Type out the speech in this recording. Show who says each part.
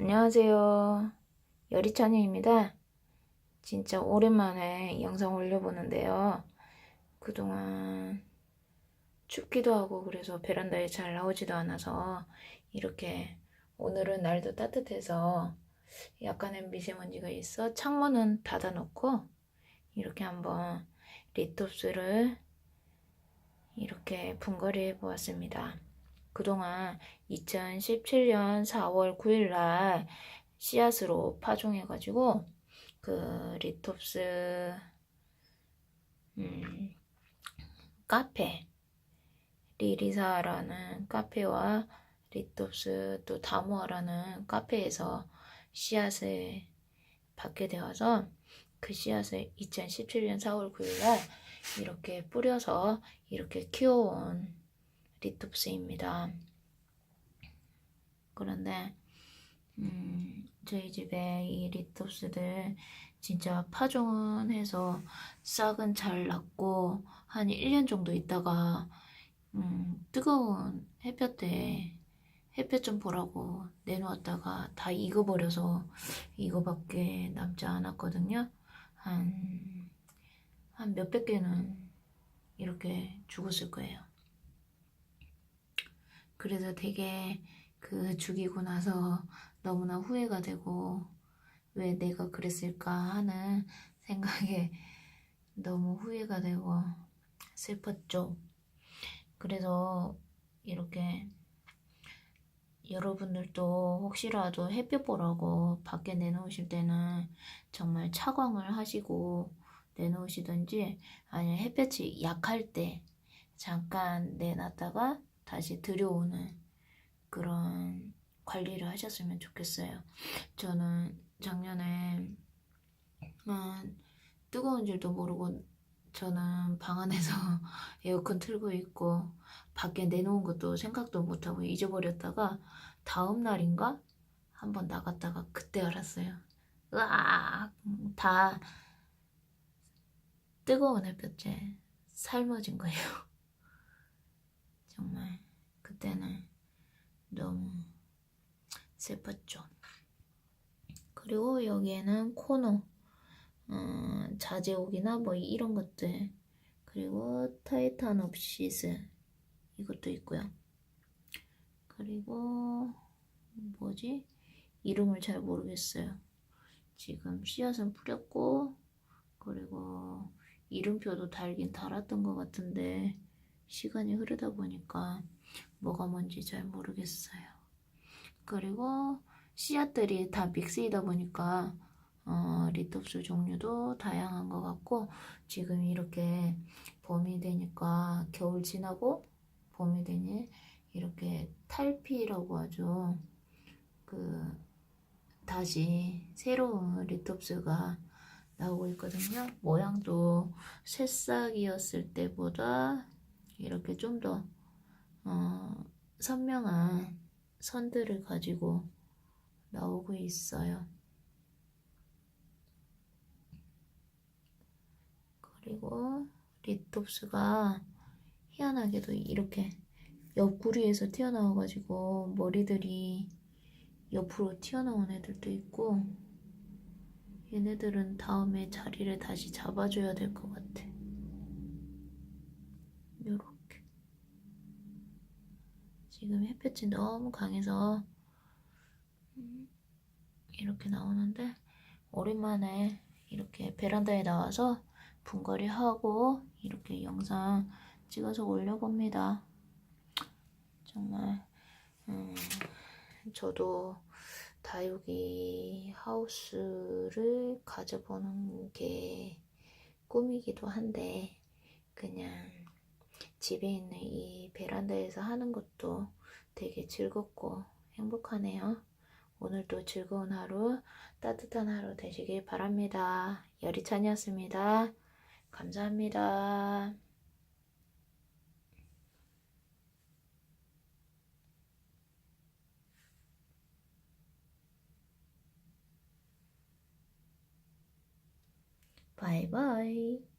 Speaker 1: 안녕하세요. 여리찬이입니다. 진짜 오랜만에 영상 올려보는데요. 그동안 춥기도 하고 그래서 베란다에 잘 나오지도 않아서 이렇게 오늘은 날도 따뜻해서 약간의 미세먼지가 있어 창문은 닫아놓고 이렇게 한번 리톱스를 이렇게 분갈이 해보았습니다. 그동안 2017년 4월 9일 날 씨앗으로 파종해가지고 그 리톱스 음, 카페 리리사라는 카페와 리톱스 또 다모아라는 카페에서 씨앗을 받게 되어서 그 씨앗을 2017년 4월 9일 날 이렇게 뿌려서 이렇게 키워온 리톱스입니다. 그런데 음, 저희 집에 이 리톱스들 진짜 파종은 해서 싹은 잘 났고 한 1년 정도 있다가 음, 뜨거운 햇볕에 햇볕 좀 보라고 내놓았다가 다 익어버려서 이거밖에 남지 않았거든요. 한, 한 몇백 개는 이렇게 죽었을 거예요. 그래서 되게 그 죽이고 나서 너무나 후회가 되고 왜 내가 그랬을까 하는 생각에 너무 후회가 되고 슬펐죠. 그래서 이렇게 여러분들도 혹시라도 햇볕 보라고 밖에 내놓으실 때는 정말 차광을 하시고 내놓으시든지 아니면 햇볕이 약할 때 잠깐 내놨다가 다시 들여오는 그런 관리를 하셨으면 좋겠어요. 저는 작년에 음, 뜨거운 줄도 모르고 저는 방 안에서 에어컨 틀고 있고 밖에 내놓은 것도 생각도 못하고 잊어버렸다가 다음 날인가 한번 나갔다가 그때 알았어요. 으악 다 뜨거운 햇볕에 삶아진 거예요. 정말 그때는 너무 슬펐죠. 그리고 여기에는 코너, 어, 자제옥이나 뭐 이런 것들, 그리고 타이타노시스 이것도 있고요. 그리고 뭐지? 이름을 잘 모르겠어요. 지금 씨앗은 뿌렸고, 그리고 이름표도 달긴 달았던 것 같은데 시간이 흐르다 보니까 뭐가 뭔지 잘 모르겠어요. 그리고 씨앗들이 다 믹스이다 보니까 어, 리톱스 종류도 다양한 것 같고 지금 이렇게 봄이 되니까 겨울 지나고 봄이 되니 이렇게 탈피라고 하죠. 그 다시 새로운 리톱스가 나오고 있거든요. 모양도 새싹이었을 때보다 이렇게 좀더 어, 선명한 선들을 가지고 나오고 있어요. 그리고 리톱스가 희한하게도 이렇게 옆구리에서 튀어나와가지고 머리들이 옆으로 튀어나온 애들도 있고 얘네들은 다음에 자리를 다시 잡아줘야 될 것 같아. 요렇게. 지금 햇볕이 너무 강해서 이렇게 나오는데 오랜만에 이렇게 베란다에 나와서 분갈이 하고 이렇게 영상 찍어서 올려봅니다. 정말 음, 저도 다육이 하우스를 가져보는 게 꿈이기도 한데 그냥 집에 있는 이 베란다에서 하는 것도 되게 즐겁고 행복하네요. 오늘도 즐거운 하루, 따뜻한 하루 되시길 바랍니다. 여리찬이었습니다. 감사합니다. 바이바이.